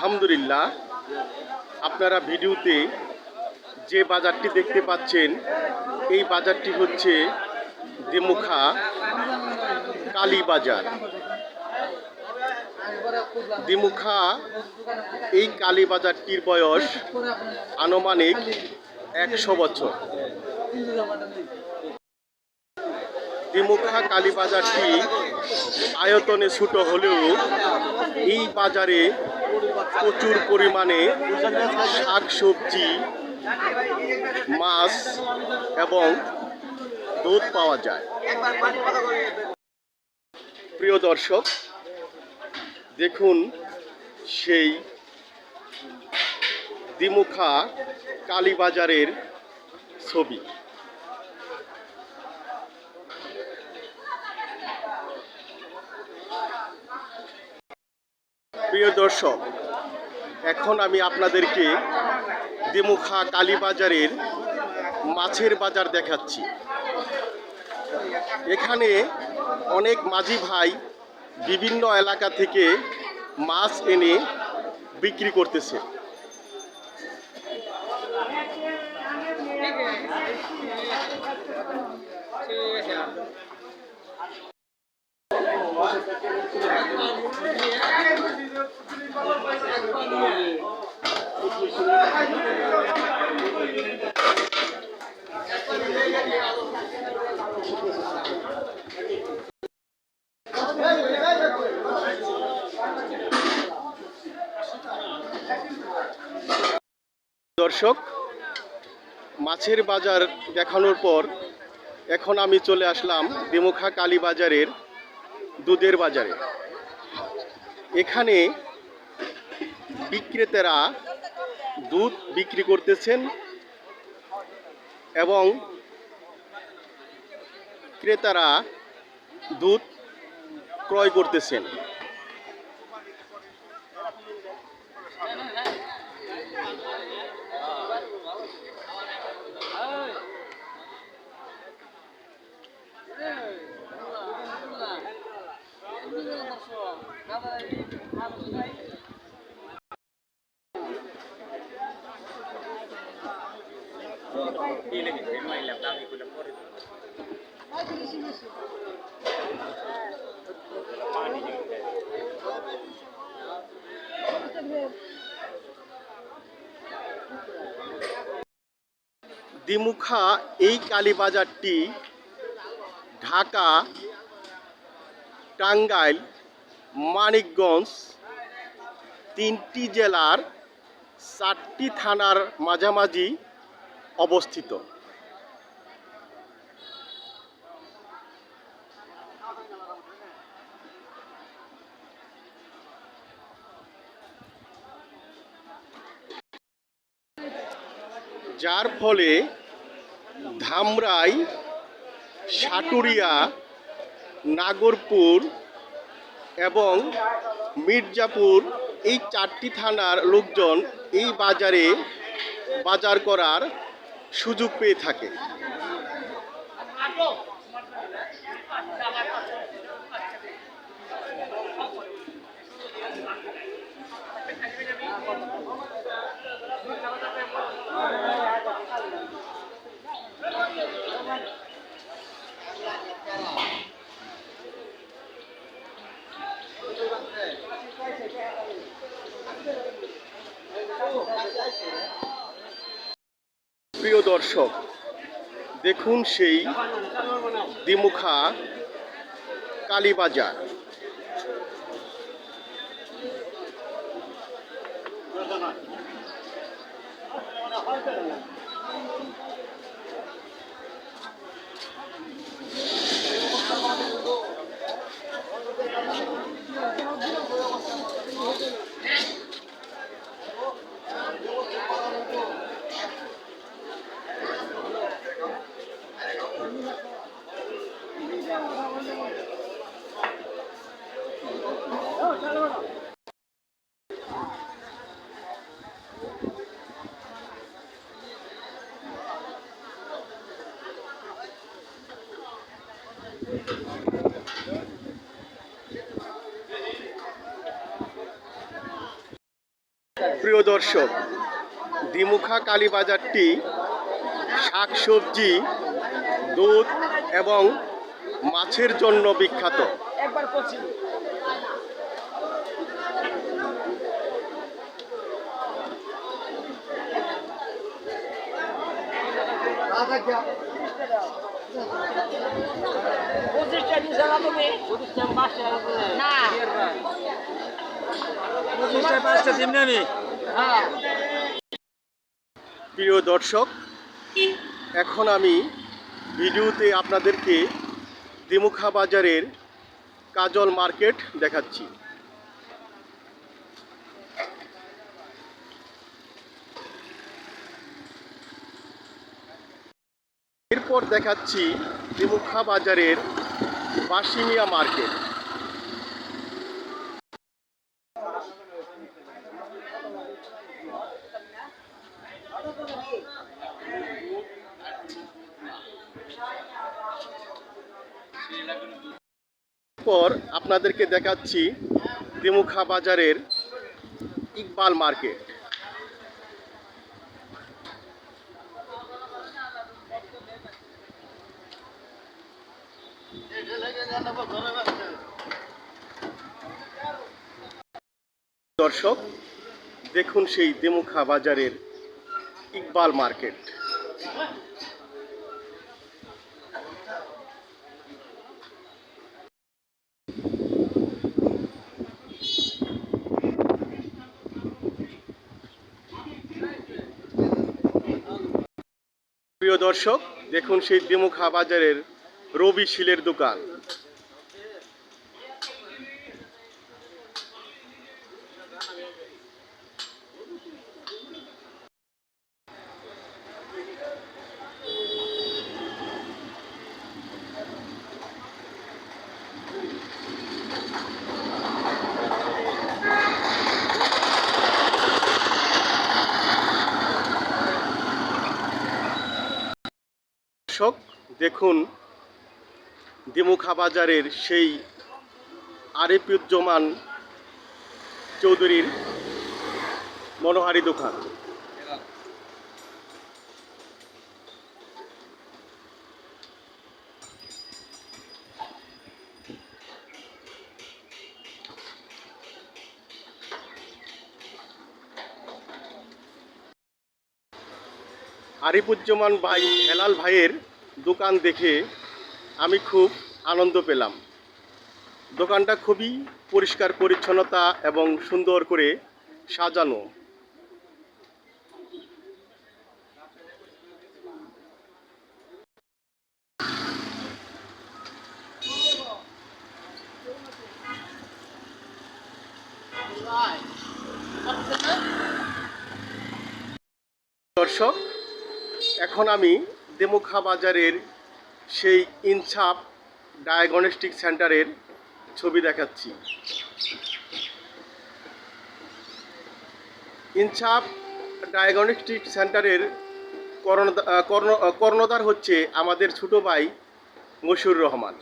আলহামদুলিল্লাহ, আপনারা ভিডিওতে যে বাজারটি দেখতে পাচ্ছেন, এই বাজারটি হচ্ছে দেমুখা কালী বাজার। দিমুখা এই কালী বাজারটির বয়স আনুমানিক একশো বছর। দিমুখা কালী বাজারটি আয়তনে ছোট হলেও এই বাজারে প্রচুর পরিমাণে শাক সবজি মাছ এবং দুধ পাওয়া যায়। প্রিয় দর্শক, দেখুন সেই দিমুখা কালীবাজারের ছবি। প্রিয় দর্শক এখন আমি আপনাদেরকে দিমুখা কালীবাজারের মাছের বাজার দেখাচ্ছি। এখানে অনেক মাঝি ভাই বিভিন্ন এলাকা থেকে মাছ এনে বিক্রি করতেছে। দর্শক, মাছের বাজার দেখানোর পর এখন আমি চলে আসলাম দিমুখা কালী বাজারের দুধের বাজারে। এখানে বিক্রেতারা দুধ বিক্রি করতেছেন এবং ক্রেতারা দুধ ক্রয় করতেছেন। দ্বিমুখা এই কালীবাজারটি ঢাকা টাঙ্গাইল মানিকগঞ্জ তিনটি জেলার চারটি থানার মাঝামাঝি অবস্থিত। যার ফলে ধামরাই, সাটুরিয়া, নাগরপুর এবং মির্জাপুর এই চারটি থানার লোকজন এই বাজারে বাজার করার সুযোগ পেয়ে থাকে। দর্শক দেখুন সেই দিমুখা কালীবাজার দর্শক দিমুখা কালীবাজারটি শাকসবজি দুধ এবং মাছের জন্য বিখ্যাত। না। প্রিয় দর্শক, এখন আমি ভিডিওতে আপনাদেরকে দিমুখা বাজারের কাজল মার্কেট দেখাচ্ছি। এরপর দেখাচ্ছি দিমুখা বাজারের বাসিমিয়া মার্কেট। পর আপনাদেরকে দেখাচ্ছি দিমুখা বাজারের ইকবাল মার্কেট। দর্শক দেখুন সেই দেমুখা বাজারের ইকবাল মার্কেট। প্রিয় দর্শক দেখুন সেই দিমুখা বাজারের রবি শিলের দোকান। দর্শক দেখুন দিমুখা বাজারের সেই আরিফুজ্জামান চৌধুরীর মনোহারি দোকান। আরিফুজ্জামান ভাই, হেলাল ভাইয়ের দোকান দেখে আমি খুব আনন্দ পেলাম। দোকানটা খুবই পরিষ্কার পরিচ্ছন্নতা এবং সুন্দর করে সাজানো। দর্শক এখন আমি দেমুখা বাজারের সেই ইনছাপ ডায়াগনস্টিক সেন্টারের ছবি দেখাচ্ছি। ইনছাপ ডায়াগনস্টিক সেন্টারের কর্ণধার হচ্ছে আমাদের ছোট ভাই মশিউর রহমান।